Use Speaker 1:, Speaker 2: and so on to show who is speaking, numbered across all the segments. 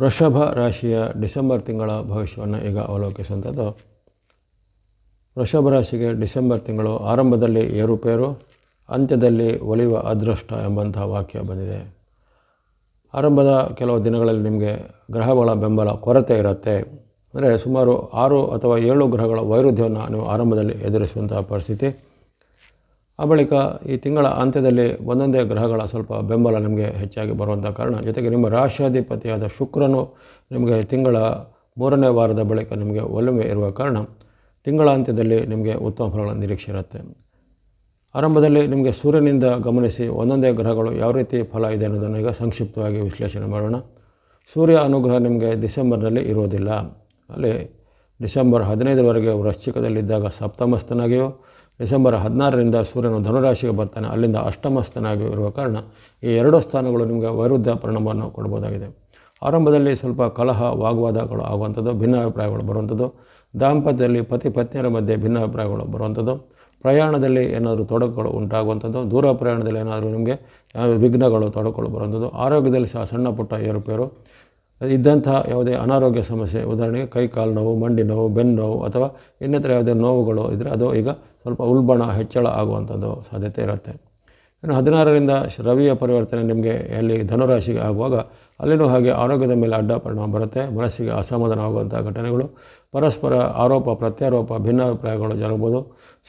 Speaker 1: ವೃಷಭ ರಾಶಿಯ ಡಿಸೆಂಬರ್ ತಿಂಗಳ ಭವಿಷ್ಯವನ್ನು ಈಗ ಅವಲೋಕಿಸುವಂಥದ್ದು. ವೃಷಭ ರಾಶಿಗೆ ಡಿಸೆಂಬರ್ ತಿಂಗಳು ಆರಂಭದಲ್ಲಿ ಏರುಪೇರು, ಅಂತ್ಯದಲ್ಲಿ ಒಲಿಯುವ ಅದೃಷ್ಟ ಎಂಬಂಥ ವಾಕ್ಯ ಬಂದಿದೆ. ಆರಂಭದ ಕೆಲವು ದಿನಗಳಲ್ಲಿ ನಿಮಗೆ ಗ್ರಹಗಳ ಬೆಂಬಲ ಕೊರತೆ ಇರುತ್ತೆ. ಅಂದರೆ ಸುಮಾರು ಆರು ಅಥವಾ ಏಳು ಗ್ರಹಗಳ ವೈರುಧ್ಯವನ್ನು ನೀವು ಆರಂಭದಲ್ಲಿ ಎದುರಿಸುವಂತಹ ಪರಿಸ್ಥಿತಿ. ಆ ಬಳಿಕ ಈ ತಿಂಗಳ ಅಂತ್ಯದಲ್ಲಿ ಒಂದೊಂದೇ ಗ್ರಹಗಳ ಸ್ವಲ್ಪ ಬೆಂಬಲ ನಿಮಗೆ ಹೆಚ್ಚಾಗಿ ಬರುವಂಥ ಕಾರಣ. ಜೊತೆಗೆ ನಿಮ್ಮ ರಾಶಿಯಾಧಿಪತಿಯಾದ ಶುಕ್ರನು ನಿಮಗೆ ತಿಂಗಳ ಮೂರನೇ ವಾರದ ಬಳಿಕ ನಿಮಗೆ ಒಲುಮೆ ಇರುವ ಕಾರಣ ತಿಂಗಳ ಅಂತ್ಯದಲ್ಲಿ ನಿಮಗೆ ಉತ್ತಮ ಫಲಗಳ ನಿರೀಕ್ಷೆ ಇರುತ್ತೆ ಆರಂಭದಲ್ಲಿ ನಿಮಗೆ ಸೂರ್ಯನಿಂದ ಗಮನಿಸಿ ಒಂದೊಂದೇ ಗ್ರಹಗಳು ಯಾವ ರೀತಿ ಫಲ ಇದೆ ಅನ್ನೋದನ್ನು ಈಗ ಸಂಕ್ಷಿಪ್ತವಾಗಿ ವಿಶ್ಲೇಷಣೆ ಮಾಡೋಣ. ಸೂರ್ಯ ಅನುಗ್ರಹ ನಿಮಗೆ ಡಿಸೆಂಬರ್ನಲ್ಲಿ ಇರೋದಿಲ್ಲ ಅಲ್ಲಿ ಡಿಸೆಂಬರ್ ಹದಿನೈದರವರೆಗೆ ವೃಶ್ಚಿಕದಲ್ಲಿದ್ದಾಗ ಸಪ್ತಮಸ್ಥನಾಗಿಯೋ ಡಿಸೆಂಬರ್ ಹದಿನಾರರಿಂದ ಸೂರ್ಯನು ಧನುರಾಶಿಗೆ ಬರ್ತಾನೆ. ಅಲ್ಲಿಂದ ಅಷ್ಟಮಸ್ಥನಾಗಿ ಇರುವ ಕಾರಣ ಈ ಎರಡು ಸ್ಥಾನಗಳು ನಿಮಗೆ ವೈರುದ್ಧ ಪರಿಣಾಮವನ್ನು ಕೊಡ್ಬೋದಾಗಿದೆ. ಆರಂಭದಲ್ಲಿ ಸ್ವಲ್ಪ ಕಲಹ, ವಾಗ್ವಾದಗಳು ಆಗುವಂಥದ್ದು ಭಿನ್ನಾಭಿಪ್ರಾಯಗಳು ಬರುವಂಥದ್ದು. ದಾಂಪತ್ಯದಲ್ಲಿ ಪತಿ ಪತ್ನಿಯರ ಮಧ್ಯೆ ಭಿನ್ನಾಭಿಪ್ರಾಯಗಳು ಬರುವಂಥದ್ದು. ಪ್ರಯಾಣದಲ್ಲಿ ಏನಾದರೂ ತೊಡಕುಗಳು ಉಂಟಾಗುವಂಥದ್ದು. ದೂರ ಪ್ರಯಾಣದಲ್ಲಿ ಏನಾದರೂ ನಿಮಗೆ ವಿಘ್ನಗಳು, ತೊಡಕುಗಳು ಬರುವಂಥದ್ದು. ಆರೋಗ್ಯದಲ್ಲಿ ಸಹ ಸಣ್ಣ ಪುಟ್ಟ ಏರುಪೇರು. ಇದ್ದಂಥ ಯಾವುದೇ ಅನಾರೋಗ್ಯ ಸಮಸ್ಯೆ, ಉದಾಹರಣೆಗೆ ಕೈ ಕಾಲು ನೋವು, ಮಂಡಿ ನೋವು, ಬೆನ್ನು ನೋವು ಅಥವಾ ಇನ್ನಿತರ ಯಾವುದೇ ನೋವುಗಳು ಇದ್ದರೆ ಅದು ಈಗ ಸ್ವಲ್ಪ ಉಲ್ಬಣ, ಹೆಚ್ಚಳ ಆಗುವಂಥದ್ದು ಸಾಧ್ಯತೆ ಇರುತ್ತೆ. ಇನ್ನು ಹದಿನಾರರಿಂದ ರವಿಯ ಪರಿವರ್ತನೆ ನಿಮಗೆ ಎಲ್ಲಿ ಧನುರಾಶಿಗೆ ಆಗುವಾಗ ಅಲ್ಲಿನೂ ಹಾಗೆ ಆರೋಗ್ಯದ ಮೇಲೆ ಅಡ್ಡ ಪರಿಣಾಮ ಬರುತ್ತೆ. ಮನಸ್ಸಿಗೆ ಅಸಮಾಧಾನ ಆಗುವಂಥ ಘಟನೆಗಳು, ಪರಸ್ಪರ ಆರೋಪ, ಪ್ರತ್ಯಾರೋಪ, ಭಿನ್ನಾಭಿಪ್ರಾಯಗಳು ಜರಗಬಹುದು.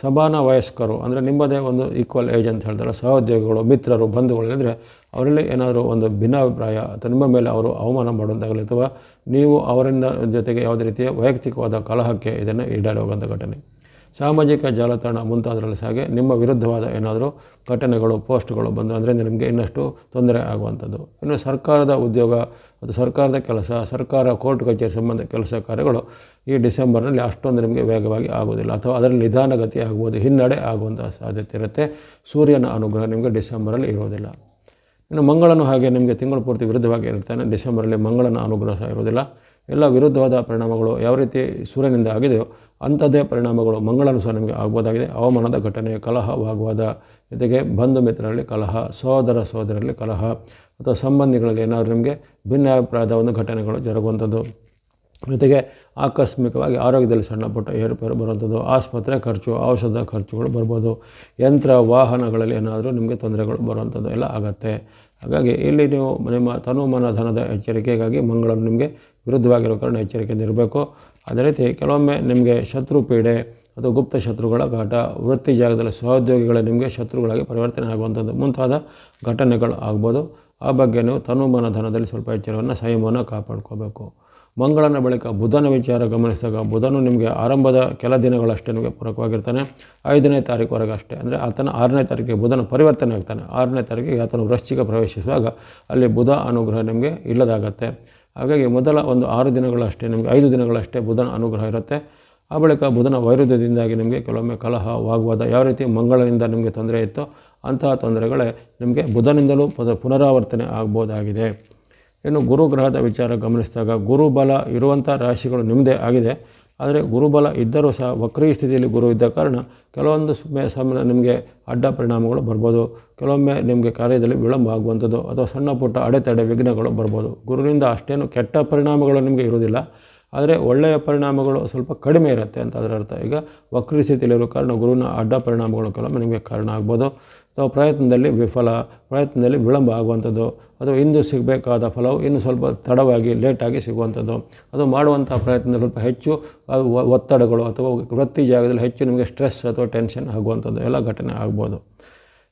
Speaker 1: ಸಮಾನ ವಯಸ್ಕರು ಅಂದರೆ ನಿಮ್ಮದೇ ಒಂದು ಈಕ್ವಲ್ ಏಜ್ ಅಂತ ಹೇಳ್ತಾರೆ. ಸಹೋದ್ಯೋಗಿಗಳು, ಮಿತ್ರರು, ಬಂಧುಗಳಿದ್ರೆ ಅವರಲ್ಲಿ ಏನಾದರೂ ಒಂದು ಭಿನ್ನಾಭಿಪ್ರಾಯ ಅಥವಾ ನಿಮ್ಮ ಮೇಲೆ ಅವರು ಅವಮಾನ ಮಾಡುವಂಥಾಗಲಿ ಅಥವಾ ನೀವು ಅವರಿಂದ ಜೊತೆಗೆ ಯಾವುದೇ ರೀತಿಯ ವೈಯಕ್ತಿಕವಾದ ಕಲಹಕ್ಕೆ ಇದನ್ನು ಈಡಾಡುವಂಥ ಘಟನೆ. ಸಾಮಾಜಿಕ ಜಾಲತಾಣ ಮುಂತಾದರಲ್ಲಿ ಹಾಗೆ ನಿಮ್ಮ ವಿರುದ್ಧವಾದ ಏನಾದರೂ ಘಟನೆಗಳು, ಪೋಸ್ಟ್ಗಳು ಬಂದು ಅಂದರೆ ನಿಮಗೆ ಇನ್ನಷ್ಟು ತೊಂದರೆ ಆಗುವಂಥದ್ದು. ಇನ್ನು ಸರ್ಕಾರದ ಉದ್ಯೋಗ ಮತ್ತು ಸರ್ಕಾರದ ಕೆಲಸ, ಸರ್ಕಾರ ಕೋರ್ಟ್ ಕಚೇರಿ ಸಂಬಂಧ ಕೆಲಸ ಕಾರ್ಯಗಳು ಈ ಡಿಸೆಂಬರ್ನಲ್ಲಿ ಅಷ್ಟೊಂದು ನಿಮಗೆ ವೇಗವಾಗಿ ಆಗೋದಿಲ್ಲ ಅಥವಾ ಅದರಲ್ಲಿ ನಿಧಾನಗತಿ ಆಗ್ಬೋದು ಹಿನ್ನಡೆ ಆಗುವಂಥ ಸಾಧ್ಯತೆ ಇರುತ್ತೆ. ಸೂರ್ಯನ ಅನುಗ್ರಹ ನಿಮಗೆ ಡಿಸೆಂಬರಲ್ಲಿ ಇರೋದಿಲ್ಲ. ಇನ್ನು ಮಂಗಳನು ಹಾಗೆ ನಿಮಗೆ ತಿಂಗಳು ಪೂರ್ತಿ ವಿರುದ್ಧವಾಗಿ ಇರ್ತಾನೆ. ಡಿಸೆಂಬರಲ್ಲಿ ಮಂಗಳನ ಅನುಗ್ರಹ ಸಹ ಇರೋದಿಲ್ಲ. ಎಲ್ಲ ವಿರುದ್ಧವಾದ ಪರಿಣಾಮಗಳು ಯಾವ ರೀತಿ ಸೂರ್ಯನಿಂದ ಆಗಿದೆಯೋ ಅಂಥದ್ದೇ ಪರಿಣಾಮಗಳು ಮಂಗಳನು ಸಹ ನಿಮಗೆ ಆಗ್ಬೋದಾಗಿದೆ. ಹವಾಮಾನದ ಘಟನೆ ಕಲಹ, ವಾಗ್ವಾದ, ಜೊತೆಗೆ ಬಂಧು ಮಿತ್ರರಲ್ಲಿ ಕಲಹ, ಸಹೋದರ ಸಹೋದರಲ್ಲಿ ಕಲಹ ಅಥವಾ ಸಂಬಂಧಿಗಳಲ್ಲಿ ಏನಾದರೂ ನಿಮಗೆ ಭಿನ್ನಾಭಿಪ್ರಾಯದ ಒಂದು ಘಟನೆಗಳು ಜರುಗುವಂಥದ್ದು. ಜೊತೆಗೆ ಆಕಸ್ಮಿಕವಾಗಿ ಆರೋಗ್ಯದಲ್ಲಿ ಸಣ್ಣ ಪುಟ್ಟ ಏರುಪೇರು ಬರುವಂಥದ್ದು, ಆಸ್ಪತ್ರೆ ಖರ್ಚು, ಔಷಧ ಖರ್ಚುಗಳು ಬರ್ಬೋದು, ಯಂತ್ರ, ವಾಹನಗಳಲ್ಲಿ ಏನಾದರೂ ನಿಮಗೆ ತೊಂದರೆಗಳು ಬರುವಂಥದ್ದು ಎಲ್ಲ ಆಗುತ್ತೆ. ಹಾಗಾಗಿ ಇಲ್ಲಿ ನೀವು ನಿಮ್ಮ ತನುಮನ ಧನದ ಎಚ್ಚರಿಕೆಗಾಗಿ ಮಂಗಳನು ನಿಮಗೆ ವಿರುದ್ಧವಾಗಿರೋ ಕಾರಣ ಎಚ್ಚರಿಕೆಯಿಂದ ಇರಬೇಕು ಅದೇ ರೀತಿ ಕೆಲವೊಮ್ಮೆ ನಿಮಗೆ ಶತ್ರು ಪೀಡೆ ಅಥವಾ ಗುಪ್ತ ಶತ್ರುಗಳ ಘಾಟ, ವೃತ್ತಿ ಜಾಗದಲ್ಲಿ ಸಹೋದ್ಯೋಗಿಗಳ ನಿಮಗೆ ಶತ್ರುಗಳಾಗಿ ಪರಿವರ್ತನೆ ಆಗುವಂಥದ್ದು ಮುಂತಾದ ಘಟನೆಗಳು ಆಗ್ಬೋದು. ಆ ಬಗ್ಗೆ ನೀವು ತನುಮನ ಧನದಲ್ಲಿ ಸ್ವಲ್ಪ ಎಚ್ಚರವನ್ನು, ಸಂಯಮವನ್ನು ಕಾಪಾಡ್ಕೋಬೇಕು. ಮಂಗಳನ ಬಳಿಕ ಬುಧನ ವಿಚಾರ ಗಮನಿಸಿದಾಗ ಬುಧನು ನಿಮಗೆ ಆರಂಭದ ಕೆಲ ದಿನಗಳಷ್ಟೇ ನಿಮಗೆ ಪೂರಕವಾಗಿರ್ತಾನೆ. ಐದನೇ ತಾರೀಕುವರೆಗೆ ಅಷ್ಟೇ. ಅಂದರೆ ಆತನ ಆರನೇ ತಾರೀಕಿಗೆ ಬುಧನ ಪರಿವರ್ತನೆ ಆಗ್ತಾನೆ. ಆರನೇ ತಾರೀಕಿಗೆ ಆತನು ವೃಶ್ಚಿಕ ಪ್ರವೇಶಿಸುವಾಗ ಅಲ್ಲಿ ಬುಧ ಅನುಗ್ರಹ ನಿಮಗೆ ಇಲ್ಲದಾಗತ್ತೆ. ಹಾಗಾಗಿ ಮೊದಲ ಒಂದು ಆರು ದಿನಗಳಷ್ಟೇ, ನಿಮಗೆ ಐದು ದಿನಗಳಷ್ಟೇ ಬುಧನ ಅನುಗ್ರಹ ಇರುತ್ತೆ. ಆ ಬಳಿಕ ಬುಧನ ವೈರುಧ್ಯದಿಂದಾಗಿ ನಿಮಗೆ ಕೆಲವೊಮ್ಮೆ ಕಲಹ, ವಾಗ್ವಾದ ಯಾವ ರೀತಿ ಮಂಗಳನಿಂದ ನಿಮಗೆ ತೊಂದರೆ ಇತ್ತೋ ಅಂತಹ ತೊಂದರೆಗಳೇ ನಿಮಗೆ ಬುಧನಿಂದಲೂ ಪದ ಪುನರಾವರ್ತನೆ ಆಗ್ಬೋದಾಗಿದೆ. ಇನ್ನು ಗುರುಗ್ರಹದ ವಿಚಾರ ಗಮನಿಸಿದಾಗ ಗುರುಬಲ ಇರುವಂಥ ರಾಶಿಗಳು ನಿಮ್ಮದೇ ಆಗಿದೆ. ಆದರೆ ಗುರುಬಲ ಇದ್ದರೂ ಸಹ ವಕ್ರೀ ಸ್ಥಿತಿಯಲ್ಲಿ ಗುರು ಇದ್ದ ಕಾರಣ ಕೆಲವೊಂದು ಸಮಯ ನಿಮಗೆ ಅಡ್ಡ ಪರಿಣಾಮಗಳು ಬರ್ಬೋದು. ಕೆಲವೊಮ್ಮೆ ನಿಮಗೆ ಕಾರ್ಯದಲ್ಲಿ ವಿಳಂಬ ಆಗುವಂಥದ್ದು ಅಥವಾ ಸಣ್ಣ ಪುಟ್ಟ ಅಡೆತಡೆ ವಿಘ್ನಗಳು ಬರ್ಬೋದು. ಗುರುವಿನಿಂದ ಅಷ್ಟೇನು ಕೆಟ್ಟ ಪರಿಣಾಮಗಳು ನಿಮಗೆ ಇರುವುದಿಲ್ಲ. ಆದರೆ ಒಳ್ಳೆಯ ಪರಿಣಾಮಗಳು ಸ್ವಲ್ಪ ಕಡಿಮೆ ಇರುತ್ತೆ ಅಂತ ಅದರ ಅರ್ಥ. ಈಗ ವಕ್ರ ಸ್ಥಿತಿಯಲ್ಲಿರುವ ಕಾರಣ ಗುರುವಿನ ಅಡ್ಡ ಪರಿಣಾಮಗಳು ಕೆಲವೊಮ್ಮೆ ನಿಮಗೆ ಕಾರಣ ಆಗ್ಬೋದು. ಅಥವಾ ಪ್ರಯತ್ನದಲ್ಲಿ ವಿಫಲ, ಪ್ರಯತ್ನದಲ್ಲಿ ವಿಳಂಬ ಆಗುವಂಥದ್ದು, ಅಥವಾ ಇಂದು ಸಿಗಬೇಕಾದ ಫಲವು ಇನ್ನು ಸ್ವಲ್ಪ ತಡವಾಗಿ ಲೇಟಾಗಿ ಸಿಗುವಂಥದ್ದು. ಅದು ಮಾಡುವಂಥ ಪ್ರಯತ್ನದಲ್ಲಿ ಸ್ವಲ್ಪ ಹೆಚ್ಚು ಒತ್ತಡಗಳು ಅಥವಾ ವೃತ್ತಿ ಜಾಗದಲ್ಲಿ ಹೆಚ್ಚು ನಿಮಗೆ ಸ್ಟ್ರೆಸ್ ಅಥವಾ ಟೆನ್ಷನ್ ಆಗುವಂಥದ್ದು ಎಲ್ಲ ಘಟನೆ ಆಗ್ಬೋದು.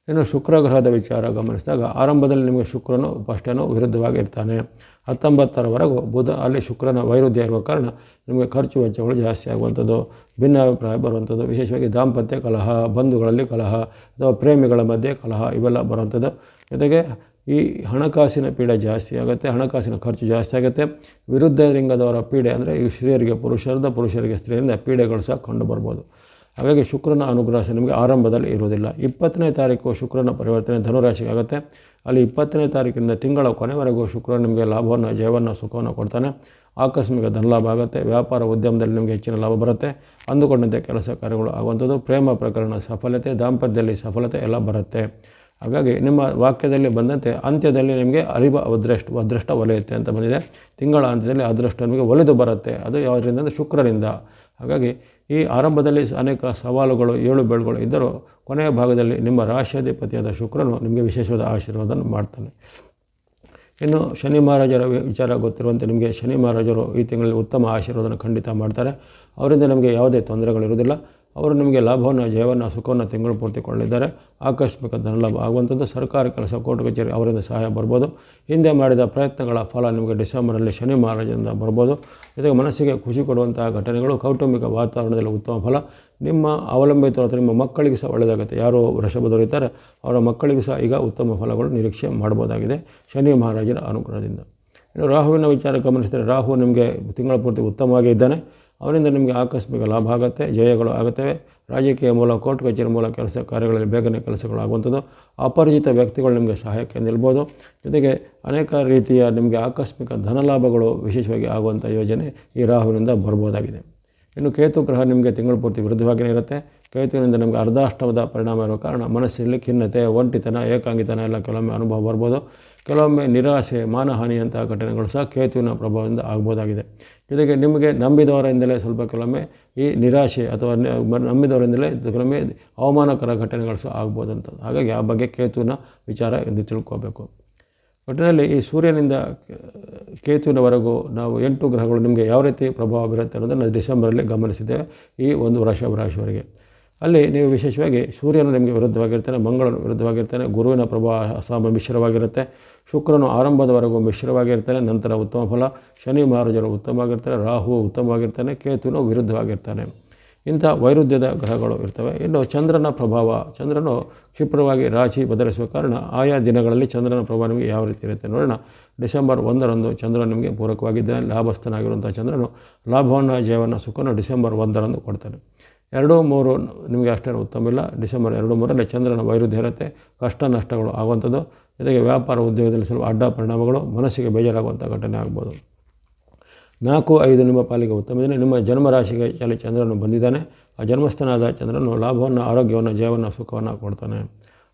Speaker 1: ಇನ್ನು ಶುಕ್ರ ಗ್ರಹದ ವಿಚಾರ ಗಮನಿಸಿದಾಗ ಆರಂಭದಲ್ಲಿ ನಿಮಗೆ ಶುಕ್ರನು ಫಸ್ಟೇನೋ ವಿರುದ್ಧವಾಗಿ ಇರ್ತಾನೆ. ಹತ್ತೊಂಬತ್ತರವರೆಗೂ ಬುಧ, ಅಲ್ಲಿ ಶುಕ್ರನ ವೈರುಧ್ಯ ಇರುವ ಕಾರಣ ನಿಮಗೆ ಖರ್ಚು ವೆಚ್ಚಗಳು ಜಾಸ್ತಿ ಆಗುವಂಥದ್ದು, ಭಿನ್ನಾಭಿಪ್ರಾಯ ಬರುವಂಥದ್ದು, ವಿಶೇಷವಾಗಿ ದಾಂಪತ್ಯ ಕಲಹ, ಬಂಧುಗಳಲ್ಲಿ ಕಲಹ ಅಥವಾ ಪ್ರೇಮಿಗಳ ಮಧ್ಯೆ ಕಲಹ ಇವೆಲ್ಲ ಬರುವಂಥದ್ದು. ಜೊತೆಗೆ ಈ ಹಣಕಾಸಿನ ಪೀಡೆ ಜಾಸ್ತಿ ಆಗುತ್ತೆ, ಹಣಕಾಸಿನ ಖರ್ಚು ಜಾಸ್ತಿ ಆಗುತ್ತೆ. ವಿರುದ್ಧ ಲಿಂಗದವರ ಪೀಡೆ ಅಂದರೆ ಈ ಸ್ತ್ರೀಯರಿಗೆ, ಪುರುಷರಿಂದ, ಪುರುಷರಿಗೆ ಸ್ತ್ರೀಯರಿಂದ ಪೀಡೆಗಳು ಸಹ ಕಂಡು ಬರ್ಬೋದು. ಹಾಗಾಗಿ ಶುಕ್ರನ ಅನುಗ್ರಹ ನಿಮಗೆ ಆರಂಭದಲ್ಲಿ ಇರುವುದಿಲ್ಲ. ಇಪ್ಪತ್ತನೇ ತಾರೀಕು ಶುಕ್ರನ ಪರಿವರ್ತನೆ ಧನುರಾಶಿಗೆ ಆಗುತ್ತೆ ಅಲ್ಲಿ ಇಪ್ಪತ್ತನೇ ತಾರೀಕಿನಿಂದ ತಿಂಗಳ ಕೊನೆವರೆಗೂ ಶುಕ್ರ ನಿಮಗೆ ಲಾಭವನ್ನು, ಜಯವನ್ನು, ಸುಖವನ್ನು ಕೊಡ್ತಾನೆ. ಆಕಸ್ಮಿಕ ಧನಲಾಭ ಆಗುತ್ತೆ. ವ್ಯಾಪಾರ ಉದ್ಯಮದಲ್ಲಿ ನಿಮಗೆ ಹೆಚ್ಚಿನ ಲಾಭ ಬರುತ್ತೆ. ಅಂದುಕೊಂಡಂತೆ ಕೆಲಸ ಕಾರ್ಯಗಳು ಆಗುವಂಥದ್ದು. ಪ್ರೇಮ ಪ್ರಕರಣ ಸಫಲತೆ, ದಾಂಪತ್ಯದಲ್ಲಿ ಸಫಲತೆ ಎಲ್ಲ ಬರುತ್ತೆ. ಹಾಗಾಗಿ ನಿಮ್ಮ ವಾಕ್ಯದಲ್ಲಿ ಬಂದಂತೆ ಅಂತ್ಯದಲ್ಲಿ ನಿಮಗೆ ಅರಿವ ಅದೃಷ್ಟ ಅದೃಷ್ಟ ಒಲೆಯುತ್ತೆ ಅಂತ ಬಂದಿದೆ. ತಿಂಗಳ ಅಂತ್ಯದಲ್ಲಿ ಅದೃಷ್ಟ ನಿಮಗೆ ಒಲೆದು ಬರುತ್ತೆ. ಅದು ಯಾವುದರಿಂದ? ಅಂದರೆ ಶುಕ್ರರಿಂದ. ಹಾಗಾಗಿ ಈ ಆರಂಭದಲ್ಲಿ ಅನೇಕ ಸವಾಲುಗಳು, ಏಳು ಬೆಳೆಗಳು ಇದ್ದರೂ ಕೊನೆಯ ಭಾಗದಲ್ಲಿ ನಿಮ್ಮ ರಾಶಿಯಾಧಿಪತಿಯಾದ ಶುಕ್ರನು ನಿಮಗೆ ವಿಶೇಷವಾದ ಆಶೀರ್ವಾದವನ್ನು ಮಾಡ್ತಾನೆ. ಇನ್ನು ಶನಿ ಮಹಾರಾಜರ ವಿಚಾರ ಗೊತ್ತಿರುವಂತೆ ನಿಮಗೆ ಶನಿ ಮಹಾರಾಜರು ಈ ತಿಂಗಳಲ್ಲಿ ಉತ್ತಮ ಆಶೀರ್ವಾದನ ಖಂಡಿತ ಮಾಡ್ತಾರೆ. ಅವರಿಂದ ನಮಗೆ ಯಾವುದೇ ತೊಂದರೆಗಳಿರುವುದಿಲ್ಲ. ಅವರು ನಿಮಗೆ ಲಾಭವನ್ನು, ಜಯವನ್ನು, ಸುಖವನ್ನು ತಿಂಗಳು ಪೂರ್ತಿ ಕೊಳ್ಳಿದ್ದಾರೆ. ಆಕಸ್ಮಿಕ ಧನಲಾಭ ಆಗುವಂಥದ್ದು ಸರ್ಕಾರಿ, ಕೆಲಸ, ಕೋರ್ಟ್, ಕಚೇರಿ ಅವರಿಂದ ಸಹಾಯ ಬರ್ಬೋದು. ಹಿಂದೆ ಮಾಡಿದ ಪ್ರಯತ್ನಗಳ ಫಲ ನಿಮಗೆ ಡಿಸೆಂಬರಲ್ಲಿ ಶನಿ ಮಹಾರಾಜರಿಂದ ಬರ್ಬೋದು. ಜೊತೆಗೆ ಮನಸ್ಸಿಗೆ ಖುಷಿ ಕೊಡುವಂತಹ ಘಟನೆಗಳು, ಕೌಟುಂಬಿಕ ವಾತಾವರಣದಲ್ಲಿ ಉತ್ತಮ ಫಲ. ನಿಮ್ಮ ಅವಲಂಬಿತರು ಅಥವಾ ನಿಮ್ಮ ಮಕ್ಕಳಿಗೆ ಸಹ ಒಳ್ಳೆಯದಾಗುತ್ತೆ. ಯಾರು ವೃಷಭದವರು ಇದ್ದಾರೆ ಅವರ ಮಕ್ಕಳಿಗೂ ಸಹ ಈಗ ಉತ್ತಮ ಫಲಗಳು ನಿರೀಕ್ಷೆ ಮಾಡ್ಬೋದಾಗಿದೆ. ಶನಿ ಮಹಾರಾಜರ ಅನುಗ್ರಹದಿಂದ. ಇನ್ನು ರಾಹುವಿನ ವಿಚಾರ ಗಮನಿಸಿದರೆ ರಾಹು ನಿಮಗೆ ತಿಂಗಳ ಪೂರ್ತಿ ಉತ್ತಮವಾಗಿ ಇದ್ದಾನೆ ಅವರಿಂದ ನಿಮಗೆ ಆಕಸ್ಮಿಕ ಲಾಭ ಆಗುತ್ತೆ, ಜಯಗಳು ಆಗುತ್ತವೆ ರಾಜಕೀಯ ಮೂಲ, ಕೋರ್ಟ್ ಕಚೇರಿ ಮೂಲ ಕೆಲಸ, ಕಾರ್ಯಗಳಲ್ಲಿ ಬೇಗನೆ ಕೆಲಸಗಳು ಆಗುವಂಥದ್ದು. ಅಪರಿಚಿತ ವ್ಯಕ್ತಿಗಳು ನಿಮಗೆ ಸಹಾಯಕ್ಕೆ ನಿಲ್ಬೋದು. ಜೊತೆಗೆ ಅನೇಕ ರೀತಿಯ ನಿಮಗೆ ಆಕಸ್ಮಿಕ ಧನಲಾಭಗಳು ವಿಶೇಷವಾಗಿ ಆಗುವಂಥ ಯೋಜನೆ ಈ ರಾಹುವಿನಿಂದ ಬರ್ಬೋದಾಗಿದೆ. ಇನ್ನು ಕೇತು ಗ್ರಹ ನಿಮಗೆ ತಿಂಗಳು ಪೂರ್ತಿ ವಿರುದ್ಧವಾಗಿಯೇ ಇರುತ್ತೆ. ಕೇತುವಿನಿಂದ ನಮಗೆ ಅರ್ಧಾಷ್ಟಮದ ಪರಿಣಾಮ ಇರುವ ಕಾರಣ ಮನಸ್ಸಿನಲ್ಲಿ ಖಿನ್ನತೆ, ಒಂಟಿತನ, ಏಕಾಂಗಿತನ ಎಲ್ಲ ಕೆಲವೊಮ್ಮೆ ಅನುಭವ ಬರ್ಬೋದು. ಕೆಲವೊಮ್ಮೆ ನಿರಾಶೆ ಮಾನಹಾನಿಯಂತಹ ಘಟನೆಗಳು ಸಹ ಕೇತುವಿನ ಪ್ರಭಾವದಿಂದ ಆಗ್ಬೋದಾಗಿದೆ. ಜೊತೆಗೆ ನಿಮಗೆ ನಂಬಿದವರಿಂದಲೇ ಸ್ವಲ್ಪ ಕೆಲವೊಮ್ಮೆ ಈ ನಿರಾಶೆ ಅಥವಾ ನಂಬಿದವರಿಂದಲೇ ಕೆಲವೊಮ್ಮೆ ಅವಮಾನಕರ ಘಟನೆಗಳು ಸಹ ಆಗ್ಬೋದು ಅಂತ ಹಾಗಾಗಿ ಆ ಬಗ್ಗೆ ಕೇತುವಿನ ವಿಚಾರ ಎಂದು ತಿಳ್ಕೋಬೇಕು. ಒಟ್ಟಿನಲ್ಲಿ ಈ ಸೂರ್ಯನಿಂದ ಕೇತುವಿನವರೆಗೂ ನಾವು ಎಂಟು ಗ್ರಹಗಳು ನಿಮಗೆ ಯಾವ ರೀತಿ ಪ್ರಭಾವ ಬೀರುತ್ತೆ ಅನ್ನೋದನ್ನು ಡಿಸೆಂಬರಲ್ಲಿ ಗಮನಿಸಿದ್ದೇವೆ ಈ ಒಂದು ವೃಷಭ ರಾಶಿವರೆಗೆ ಅಲ್ಲಿ ನೀವು ವಿಶೇಷವಾಗಿ ಸೂರ್ಯನು ನಿಮಗೆ ವಿರುದ್ಧವಾಗಿರ್ತಾನೆ, ಮಂಗಳನು ವಿರುದ್ಧವಾಗಿರ್ತಾನೆ, ಗುರುವಿನ ಪ್ರಭಾವ ಅಸಾಮ ಮಿಶ್ರವಾಗಿರುತ್ತೆ, ಶುಕ್ರನು ಆರಂಭದವರೆಗೂ ಮಿಶ್ರವಾಗಿರ್ತಾನೆ, ನಂತರ ಉತ್ತಮ ಫಲ, ಶನಿ ಮಹಾರಾಜರು ಉತ್ತಮವಾಗಿರ್ತಾರೆ, ರಾಹು ಉತ್ತಮವಾಗಿರ್ತಾನೆ, ಕೇತುನು ವಿರುದ್ಧವಾಗಿರ್ತಾನೆ. ಇಂಥ ವೈರುಧ್ಯದ ಗ್ರಹಗಳು ಇರ್ತವೆ. ಇನ್ನು ಚಂದ್ರನ ಪ್ರಭಾವ, ಚಂದ್ರನು ಕ್ಷಿಪ್ರವಾಗಿ ರಾಶಿ ಬದಲಿಸುವ ಕಾರಣ ಆಯಾ ದಿನಗಳಲ್ಲಿ ಚಂದ್ರನ ಪ್ರಭಾವ ನಿಮಗೆ ಯಾವ ರೀತಿ ಇರುತ್ತೆ ನೋಡೋಣ. ಡಿಸೆಂಬರ್ ಒಂದರಂದು ಚಂದ್ರ ನಿಮಗೆ ಪೂರಕವಾಗಿದ್ದಾನೆ ಲಾಭಸ್ಥನಾಗಿರುವಂಥ ಚಂದ್ರನು ಲಾಭವನ್ನು, ಜಯವನ್ನು ಸುಖನ ಡಿಸೆಂಬರ್ ಒಂದರಂದು ಕೊಡ್ತಾನೆ. ಎರಡು ಮೂರು ನಿಮಗೆ ಅಷ್ಟೇನು ಉತ್ತಮ ಇಲ್ಲ. ಡಿಸೆಂಬರ್ ಎರಡು ಮೂರರಲ್ಲಿ ಚಂದ್ರನ ವೈರುಧ್ಯ ಇರುತ್ತೆ. ಕಷ್ಟ ನಷ್ಟಗಳು ಆಗುವಂಥದ್ದು. ಜೊತೆಗೆ ವ್ಯಾಪಾರ ಉದ್ಯೋಗದಲ್ಲಿ ಸ್ವಲ್ಪ ಅಡ್ಡ ಪರಿಣಾಮಗಳು, ಮನಸ್ಸಿಗೆ ಬೇಜಾರಾಗುವಂಥ ಘಟನೆ ಆಗ್ಬೋದು. ನಾಲ್ಕು ಐದು ನಿಮ್ಮ ಪಾಲಿಗೆ ಉತ್ತಮ ದಿನ ನಿಮ್ಮ ಜನ್ಮರಾಶಿಗೆ ಚಲಿ ಚಂದ್ರನು ಬಂದಿದ್ದಾನೆ. ಆ ಜನ್ಮಸ್ಥಾನದ ಚಂದ್ರನು ಲಾಭವನ್ನು, ಆರೋಗ್ಯವನ್ನು ಜಯವನ್ನು ಸುಖವನ್ನು ಕೊಡ್ತಾನೆ.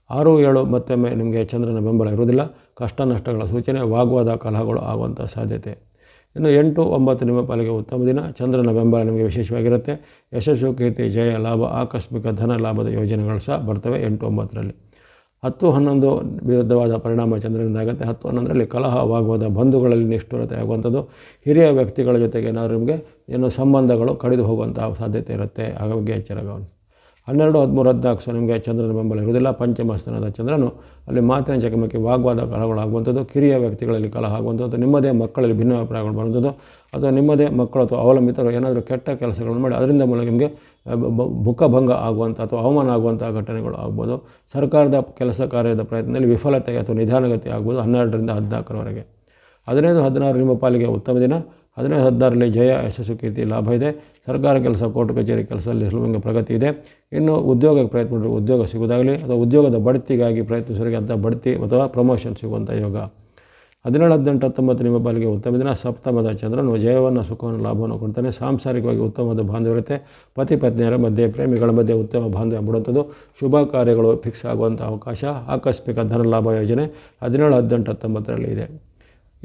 Speaker 1: ಆರು ಏಳು ಮತ್ತೊಮ್ಮೆ ನಿಮಗೆ ಚಂದ್ರನ ಬೆಂಬಲ ಇರುವುದಿಲ್ಲ. ಕಷ್ಟ ನಷ್ಟಗಳ ಸೂಚನೆ, ವಾಗ್ವಾದ, ಕಲಹಗಳು ಆಗುವಂಥ ಸಾಧ್ಯತೆ. ಇನ್ನು ಎಂಟು ಒಂಬತ್ತು ನಿಮ್ಮ ಪಾಲಿಗೆ ಉತ್ತಮ ದಿನ. ಚಂದ್ರನ ಬೆಂಬಲ ನಿಮಗೆ ವಿಶೇಷವಾಗಿರುತ್ತೆ. ಯಶಸ್ಸು ಕೀರ್ತಿ ಜಯ, ಲಾಭ, ಆಕಸ್ಮಿಕ ಧನ, ಲಾಭದ ಯೋಜನೆಗಳು ಸಹ ಬರ್ತವೆ ಎಂಟು ಒಂಬತ್ತರಲ್ಲಿ. ಹತ್ತು ಹನ್ನೊಂದು ವಿರುದ್ಧವಾದ ಪರಿಣಾಮ ಚಂದ್ರನಿಂದ ಆಗುತ್ತೆ ಹತ್ತು ಹನ್ನೊಂದರಲ್ಲಿ ಕಲಹವಾಗುವುದ ಬಂಧುಗಳಲ್ಲಿ ನಿಷ್ಠುರತೆ ಆಗುವಂಥದ್ದು. ಹಿರಿಯ ವ್ಯಕ್ತಿಗಳ ಜೊತೆಗೆ ಏನಾದರೂ ನಿಮಗೆ ಏನು ಸಂಬಂಧಗಳು ಕಡಿದು ಹೋಗುವಂಥ ಸಾಧ್ಯತೆ ಇರುತ್ತೆ. ಹಾಗಾಗಿ ಬಗ್ಗೆ ಎಚ್ಚರ ಗಮನಿಸಿ. ಹನ್ನೆರಡು, ಹದಿಮೂರು, ಹದಿನಾಲ್ಕು ಸಹ ನಿಮಗೆ ಚಂದ್ರನ ಬೆಂಬಲ ಇರುವುದಿಲ್ಲ ಪಂಚಮ ಸ್ಥಾನದ ಚಂದ್ರನು ಅಲ್ಲಿ ಮಾತಿನ ಚಕಮಕಿ, ವಾಗ್ವಾದ ಕಲಹಗಳಾಗುವಂಥದ್ದು ಕಿರಿಯ ವ್ಯಕ್ತಿಗಳಲ್ಲಿ ಕಲಹ ಆಗುವಂಥದ್ದು, ನಿಮ್ಮದೇ ಮಕ್ಕಳಲ್ಲಿ ಭಿನ್ನಾಭಿಪ್ರಾಯಗಳು ಬರುವಂಥದ್ದು, ಅಥವಾ ನಿಮ್ಮದೇ ಮಕ್ಕಳು ಅಥವಾ ಅವಲಂಬಿತರು ಏನಾದರೂ ಕೆಟ್ಟ ಕೆಲಸಗಳನ್ನು ಮಾಡಿ, ಅದರಿಂದ ಮೂಲಕ ನಿಮಗೆ ಮುಖಭಂಗ ಆಗುವಂಥ ಅಥವಾ ಅವಮಾನ ಆಗುವಂಥ ಘಟನೆಗಳು ಆಗ್ಬೋದು. ಸರ್ಕಾರದ ಕೆಲಸ ಕಾರ್ಯದ ಪ್ರಯತ್ನದಲ್ಲಿ ವಿಫಲತೆ ಅಥವಾ ನಿಧಾನಗತಿ ಆಗ್ಬೋದು ಹನ್ನೆರಡರಿಂದ ಹದಿನಾಲ್ಕರವರೆಗೆ. ಹದಿನೈದು, ಹದಿನಾರು ನಿಮ್ಮ ಪಾಲಿಗೆ ಉತ್ತಮ ದಿನ. ಹದಿನೈದು ಹದಿನಾರರಲ್ಲಿ ಜಯ ಯಶಸ್ಸು ಕೀರ್ತಿ ಲಾಭ ಇದೆ. ಸರ್ಕಾರ ಕೆಲಸ, ಕೋರ್ಟ್ ಕಚೇರಿ ಕೆಲಸದಲ್ಲಿ ಸುಲಭಂಗ ಪ್ರಗತಿ ಇದೆ. ಇನ್ನು ಉದ್ಯೋಗಕ್ಕೆ ಪ್ರಯತ್ನ ಉದ್ಯೋಗ ಸಿಗೋದಾಗಲಿ ಅಥವಾ ಉದ್ಯೋಗದ ಬಡ್ತಿಗಾಗಿ ಪ್ರಯತ್ನಿಸೋರಿಗೆ ಅಂತ ಬಡ್ತಿ ಅಥವಾ ಪ್ರಮೋಷನ್ ಸಿಗುವಂಥ ಯೋಗ. ಹದಿನೇಳು, ಹದಿನೆಂಟು, ಹತ್ತೊಂಬತ್ತು ನಿಮ್ಮ ಪಾಲಿಗೆ ಉತ್ತಮ ದಿನ. ಸಪ್ತಮದ ಚಂದ್ರನು ಜಯವನ್ನು, ಸುಖವನ್ನು, ಲಾಭವನ್ನು ಕೊಡ್ತಾನೆ. ಸಾಂಸಾರಿಕವಾಗಿ ಉತ್ತಮವಾದ ಬಾಂಧವ್ಯ ಇರುತ್ತೆ. ಪತಿ, ಪತ್ನಿಯರ ಮಧ್ಯೆ, ಪ್ರೇಮಿಗಳ ಮಧ್ಯೆ ಉತ್ತಮ ಬಾಂಧವ್ಯ ಬಿಡುವಂಥದ್ದು ಶುಭ ಕಾರ್ಯಗಳು ಫಿಕ್ಸ್ ಆಗುವಂಥ ಅವಕಾಶ. ಆಕಸ್ಮಿಕ ಧನ ಲಾಭ ಯೋಜನೆ ಹದಿನೇಳು, ಹದಿನೆಂಟು, ಹತ್ತೊಂಬತ್ತರಲ್ಲಿ ಇದೆ.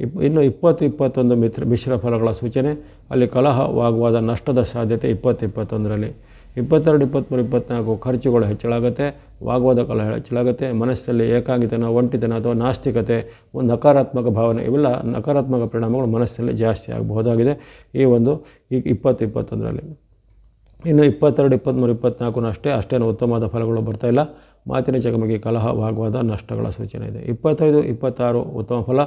Speaker 1: ಇನ್ನು ಇಪ್ಪತ್ತು ಇಪ್ಪತ್ತೊಂದು ಮಿತ್ರ, ಮಿಶ್ರ ಫಲಗಳ ಸೂಚನೆ, ಅಲ್ಲಿ ಕಲಹ ವಾಗ್ವಾದ ನಷ್ಟದ ಸಾಧ್ಯತೆ ಇಪ್ಪತ್ತು ಇಪ್ಪತ್ತೊಂದರಲ್ಲಿ. ಇಪ್ಪತ್ತೆರಡು, ಇಪ್ಪತ್ತ್ಮೂರು, ಇಪ್ಪತ್ತ್ನಾಲ್ಕು ಖರ್ಚುಗಳು ಹೆಚ್ಚಳಾಗುತ್ತೆ, ವಾಗ್ವಾದ ಕಲಹ ಹೆಚ್ಚಳಾಗುತ್ತೆ, ಮನಸ್ಸಲ್ಲಿ ಏಕಾಗಿತನ, ಒಂಟಿತನ ಅಥವಾ ನಾಸ್ತಿಕತೆ, ಒಂದು ನಕಾರಾತ್ಮಕ ಭಾವನೆ, ಇವೆಲ್ಲ ನಕಾರಾತ್ಮಕ ಪರಿಣಾಮಗಳು ಮನಸ್ಸಲ್ಲಿ ಜಾಸ್ತಿ ಆಗಬಹುದಾಗಿದೆ ಈ ಒಂದು ಈ ಇಪ್ಪತ್ತು ಇಪ್ಪತ್ತೊಂದರಲ್ಲಿ. ಇನ್ನು ಇಪ್ಪತ್ತೆರಡು, ಇಪ್ಪತ್ತ್ಮೂರು ಇಪ್ಪತ್ತ್ನಾಲ್ಕು ಅಷ್ಟೇ ಅಷ್ಟೇನು ಉತ್ತಮವಾದ ಫಲಗಳು ಬರ್ತಾಯಿಲ್ಲ ಮಾತಿನ ಚಕಮಕಿ ಕಲಹ ವಾಗ್ವಾದ ನಷ್ಟಗಳ ಸೂಚನೆ ಇದೆ. ಇಪ್ಪತ್ತೈದು, ಇಪ್ಪತ್ತಾರು ಉತ್ತಮ ಫಲ,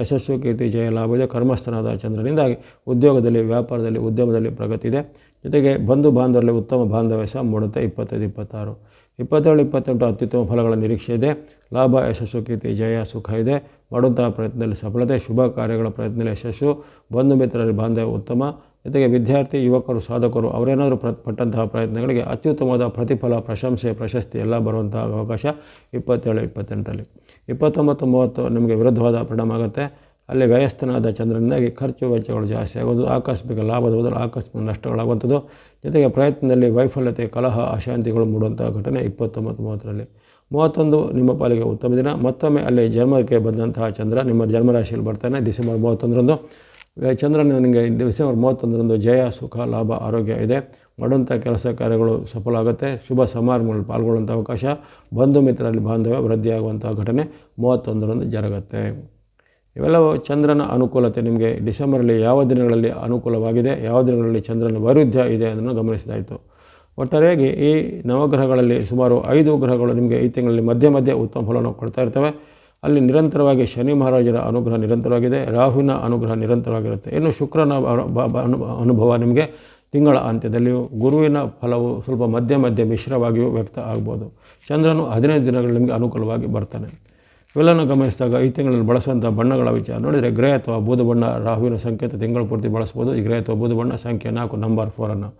Speaker 1: ಯಶಸ್ಸು, ಕೀರ್ತಿ, ಜಯ, ಲಾಭ ಇದೆ. ಕರ್ಮಸ್ಥನಾದ ಚಂದ್ರನಿಂದಾಗಿ ಉದ್ಯೋಗದಲ್ಲಿ, ವ್ಯಾಪಾರದಲ್ಲಿ, ಉದ್ಯಮದಲ್ಲಿ ಪ್ರಗತಿ ಇದೆ. ಜೊತೆಗೆ ಬಂಧು ಬಾಂಧವರಲ್ಲಿ ಉತ್ತಮ ಬಾಂಧವ್ಯ ಸಹ ಮೂಡುತ್ತೆ. ಇಪ್ಪತ್ತೈದು, ಇಪ್ಪತ್ತಾರು. ಇಪ್ಪತ್ತೇಳು, ಇಪ್ಪತ್ತೆಂಟು ಅತ್ಯುತ್ತಮ ಫಲಗಳ ನಿರೀಕ್ಷೆ ಇದೆ. ಲಾಭ, ಯಶಸ್ಸು, ಕೀರ್ತಿ, ಜಯ, ಸುಖ ಇದೆ. ಮಾಡುವಂತಹ ಪ್ರಯತ್ನದಲ್ಲಿ ಸಫಲತೆ, ಶುಭ ಕಾರ್ಯಗಳ ಪ್ರಯತ್ನದಲ್ಲಿ ಯಶಸ್ಸು. ಬಂಧು ಮಿತ್ರರಲ್ಲಿ ಬಾಂಧವ್ಯ ಉತ್ತಮ. ಜೊತೆಗೆ ವಿದ್ಯಾರ್ಥಿ, ಯುವಕರು, ಸಾಧಕರು, ಅವರೇನಾದರೂ ಪ್ರ, ಪಟ್ಟಂತಹ ಪ್ರಯತ್ನಗಳಿಗೆ ಅತ್ಯುತ್ತಮವಾದ ಪ್ರತಿಫಲ, ಪ್ರಶಂಸೆ, ಪ್ರಶಸ್ತಿ ಎಲ್ಲ ಬರುವಂತಹ ಅವಕಾಶ ಇಪ್ಪತ್ತೇಳು, ಇಪ್ಪತ್ತೆಂಟರಲ್ಲಿ. ಇಪ್ಪತ್ತೊಂಬತ್ತು, ಮೂವತ್ತು ನಿಮಗೆ ವಿರುದ್ಧವಾದ ಪರಿಣಾಮ ಆಗುತ್ತೆ. ಅಲ್ಲಿ ವ್ಯಯಸ್ಥನಾದ ಚಂದ್ರನಿಂದಾಗಿ ಖರ್ಚು ವೆಚ್ಚಗಳು ಜಾಸ್ತಿ ಆಗೋದು, ಆಕಸ್ಮಿಕ ಲಾಭದ ಬದಲು ಆಕಸ್ಮಿಕ ನಷ್ಟಗಳಾಗುವಂಥದ್ದು. ಜೊತೆಗೆ ಪ್ರಯತ್ನದಲ್ಲಿ ವೈಫಲ್ಯತೆ, ಕಲಹ, ಅಶಾಂತಿಗಳು ಮೂಡುವಂಥ ಘಟನೆ ಇಪ್ಪತ್ತೊಂಬತ್ತು, ಮೂವತ್ತರಲ್ಲಿ. ಮೂವತ್ತೊಂದು ನಿಮ್ಮ ಪಾಲಿಗೆ ಉತ್ತಮ ದಿನ. ಮತ್ತೊಮ್ಮೆ ಅಲ್ಲಿ ಜನ್ಮಕ್ಕೆ ಬಂದಂತಹ ಚಂದ್ರ ನಿಮ್ಮ ಜನ್ಮರಾಶಿಯಲ್ಲಿ ಬರ್ತಾನೆ, ಡಿಸೆಂಬರ್ ಮೂವತ್ತೊಂದರಂದು. ಚಂದ್ರನ ನಿಮಗೆ ಡಿಸೆಂಬರ್ ಮೂವತ್ತೊಂದರಂದು ಜಯ, ಸುಖ, ಲಾಭ, ಆರೋಗ್ಯ ಇದೆ. ಮಾಡುವಂಥ ಕೆಲಸ ಕಾರ್ಯಗಳು ಸಫಲ ಆಗುತ್ತೆ ಶುಭ ಸಮಾರಂಭಗಳಲ್ಲಿ ಪಾಲ್ಗೊಳ್ಳುವಂಥ ಅವಕಾಶ. ಬಂಧು ಮಿತ್ರರಲ್ಲಿ ಬಾಂಧವ್ಯ ವೃದ್ಧಿಯಾಗುವಂಥ ಘಟನೆ ಮೂವತ್ತೊಂದರಂದು ಜರುಗುತ್ತೆ. ಇವೆಲ್ಲವೂ ಚಂದ್ರನ ಅನುಕೂಲತೆ. ನಿಮಗೆ ಡಿಸೆಂಬರಲ್ಲಿ ಯಾವ ದಿನಗಳಲ್ಲಿ ಅನುಕೂಲವಾಗಿದೆ, ಯಾವ ದಿನಗಳಲ್ಲಿ ಚಂದ್ರನ ವೈರುಧ್ಯ ಇದೆ ಅದನ್ನು ಗಮನಿಸಿದಾಯಿತು. ಒಟ್ಟಾರೆಯಾಗಿ ಈ ನವಗ್ರಹಗಳಲ್ಲಿ ಸುಮಾರು ಐದು ಗ್ರಹಗಳು ನಿಮಗೆ ಈ ತಿಂಗಳಲ್ಲಿ ಮಧ್ಯೆ ಮಧ್ಯೆ ಉತ್ತಮ ಫಲವನ್ನು ಕೊಡ್ತಾ ಇರ್ತವೆ. ಅಲ್ಲಿ ನಿರಂತರವಾಗಿ ಶನಿ ಮಹಾರಾಜರ ಅನುಗ್ರಹ ನಿರಂತರವಾಗಿದೆ, ರಾಹುವಿನ ಅನುಗ್ರಹ ನಿರಂತರವಾಗಿರುತ್ತೆ. ಇನ್ನು ಶುಕ್ರನ ಅನುಭವ ನಿಮಗೆ ತಿಂಗಳ ಅಂತ್ಯದಲ್ಲಿಯೂ ಗುರುವಿನ ಫಲವು ಸ್ವಲ್ಪ ಮಧ್ಯ ಮಧ್ಯೆ ಮಿಶ್ರವಾಗಿಯೂ ವ್ಯಕ್ತ ಆಗ್ಬೋದು. ಚಂದ್ರನು ಹದಿನೈದು ದಿನಗಳು ನಿಮಗೆ ಅನುಕೂಲವಾಗಿ ಬರ್ತಾನೆ. ಇವೆಲ್ಲನ್ನು ಗಮನಿಸಿದಾಗ ಈ ತಿಂಗಳಲ್ಲಿ ಬಳಸುವಂಥ ಬಣ್ಣಗಳ ವಿಚಾರ ನೋಡಿದರೆ ಗ್ರಹ ಅಥವಾ ಬೂದು ಬಣ್ಣ ರಾಹುವಿನ ಸಂಕೇತ ತಿಂಗಳ ಪೂರ್ತಿ ಬಳಸ್ಬೋದು. ಈ ಗ್ರಹ ಅಥವಾ ಬೂದು ಬಣ್ಣ ಸಂಖ್ಯೆ ನಾಲ್ಕು, ನಂಬರ್ ಫೋರನ್ನು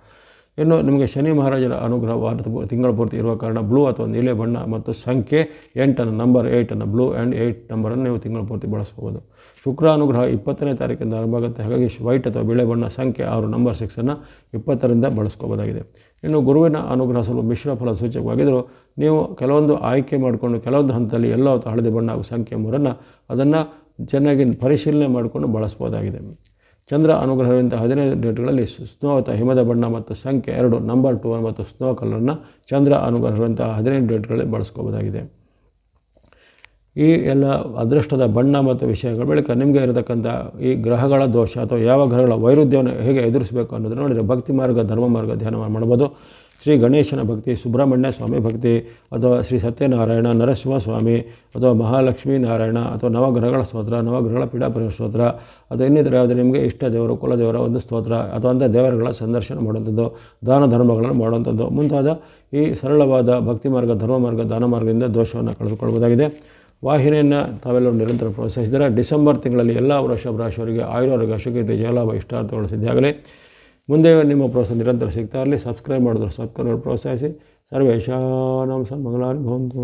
Speaker 1: ಇನ್ನು ನಿಮಗೆ ಶನಿ ಮಹಾರಾಜರ ಅನುಗ್ರಹ ವಾರದ ತಿಂಗಳ ಪೂರ್ತಿ ಇರುವ ಕಾರಣ ಬ್ಲೂ ಅಥವಾ ನೀಲೆ ಬಣ್ಣ ಮತ್ತು ಸಂಖ್ಯೆ ಎಂಟನ್ನು ನಂಬರ್ ಏಯ್ಟನ್ನು ಬ್ಲೂ ಆ್ಯಂಡ್ ಏಯ್ಟ್ ನಂಬರನ್ನು ನೀವು ತಿಂಗಳ ಪೂರ್ತಿ ಬಳಸಬಹುದು. ಶುಕ್ರ ಅನುಗ್ರಹ ಇಪ್ಪತ್ತನೇ ತಾರೀಕಿಂದ ಆರಂಭ ಆಗುತ್ತೆ. ಹಾಗಾಗಿ ವೈಟ್ ಅಥವಾ ಬಿಳೆ ಬಣ್ಣ ಸಂಖ್ಯೆ ಆರು ನಂಬರ್ ಸಿಕ್ಸನ್ನು ಇಪ್ಪತ್ತರಿಂದ ಬಳಸ್ಕೋಬೋದಾಗಿದೆ ಇನ್ನು ಗುರುವಿನ ಅನುಗ್ರಹ ಸ್ವಲ್ಪ ಮಿಶ್ರ ಫಲ ಸೂಚಕವಾಗಿದ್ದರೂ ನೀವು ಕೆಲವೊಂದು ಆಯ್ಕೆ ಮಾಡಿಕೊಂಡು ಕೆಲವೊಂದು ಹಂತದಲ್ಲಿ ಎಲ್ಲೋ ಹಳದಿ ಬಣ್ಣ ಸಂಖ್ಯೆ ಮೂರನ್ನು ಅದನ್ನು ಚೆನ್ನಾಗಿ ಪರಿಶೀಲನೆ ಮಾಡಿಕೊಂಡು ಬಳಸ್ಬೋದಾಗಿದೆ ಚಂದ್ರ ಅನುಗ್ರಹವಿಂದ ಹದಿನೈದು ಡೇಟ್ಗಳಲ್ಲಿ ಸ್ನೋತ, ಹಿಮದ ಬಣ್ಣ ಮತ್ತು ಸಂಖ್ಯೆ ಎರಡು, ನಂಬರ್ ಟೂ ಮತ್ತು ಸ್ನೋ ಕಲರ್ನ ಚಂದ್ರ ಅನುಗ್ರಹವಿರುವಂಥ ಹದಿನೈದು ಡೇಟ್ಗಳಲ್ಲಿ ಬಳಸ್ಕೋಬೋದಾಗಿದೆ. ಈ ಎಲ್ಲ ಅದೃಷ್ಟದ ಬಣ್ಣ ಮತ್ತು ವಿಷಯಗಳ ಬಳಿಕ ನಿಮಗೆ ಇರತಕ್ಕಂಥ ಈ ಗ್ರಹಗಳ ದೋಷ ಅಥವಾ ಯಾವ ಗ್ರಹಗಳ ವೈರುಧ್ಯವನ್ನು ಹೇಗೆ ಎದುರಿಸಬೇಕು ಅನ್ನೋದನ್ನು ನೋಡಿದರೆ ಭಕ್ತಿ ಮಾರ್ಗ, ಧರ್ಮ ಮಾರ್ಗ ಧ್ಯಾನ ಮಾಡ್ಬೋದು. ಶ್ರೀ ಗಣೇಶನ ಭಕ್ತಿ, ಸುಬ್ರಹ್ಮಣ್ಯ ಸ್ವಾಮಿ ಭಕ್ತಿ, ಅಥವಾ ಶ್ರೀ ಸತ್ಯನಾರಾಯಣ ನರಸಿಂಹ ಸ್ವಾಮಿ ಅಥವಾ ಮಹಾಲಕ್ಷ್ಮೀ ನಾರಾಯಣ, ಅಥವಾ ನವಗ್ರಹಗಳ ಸ್ತೋತ್ರ, ನವಗ್ರಹಗಳ ಪೀಡಾಪರಿ ಸ್ತೋತ್ರ, ಅಥವಾ ಇನ್ನಿತರ ಯಾವುದೇ ನಿಮಗೆ ಇಷ್ಟ ದೇವರು, ಕುಲದೇವರ ಒಂದು ಸ್ತೋತ್ರ, ಅಥವಾ ಅಂಥ ದೇವರುಗಳ ಸಂದರ್ಶನ ಮಾಡುವಂಥದ್ದು, ದಾನ ಧರ್ಮಗಳನ್ನು ಮಾಡುವಂಥದ್ದು, ಮುಂತಾದ ಈ ಸರಳವಾದ ಭಕ್ತಿ ಮಾರ್ಗ, ಧರ್ಮ ಮಾರ್ಗ, ದಾನ ಮಾರ್ಗದಿಂದ ದೋಷವನ್ನು ಕಳೆದುಕೊಳ್ಳಬಹುದಾಗಿದೆ. ವಾಹಿನಿಯನ್ನು ತಾವೆಲ್ಲರೂ ನಿರಂತರ ಪ್ರೋತ್ಸಾಹಿಸಿದರೆ ಡಿಸೆಂಬರ್ ತಿಂಗಳಲ್ಲಿ ಎಲ್ಲ ವೃಷಭ ರಾಶಿಯವರಿಗೆ ಆಯುರ್ವರ್ಗ ಅಶುಕತೆ ಜಯಲಾಭ ಇಷ್ಟಾರ್ಥಗಳು ಸಿದ್ಧಿಯಾಗಲಿ ಮುಂದೆ ನಿಮ್ಮ ಪ್ರೋತ್ಸಾಹ ನಿರಂತರ ಸಿಗ್ತಾ ಇರಲಿ. ಸಬ್ಸ್ಕ್ರೈಬ್ ಮಾಡಿದ್ರು ಸಬ್ಸ್ಕ್ರೈಬ್ ಪ್ರೋತ್ಸಾಹಿಸಿ. ಸರ್ವೇಶಾನಂ ಸನ್ಮಂಗಲಾನಿ ಭವಂತು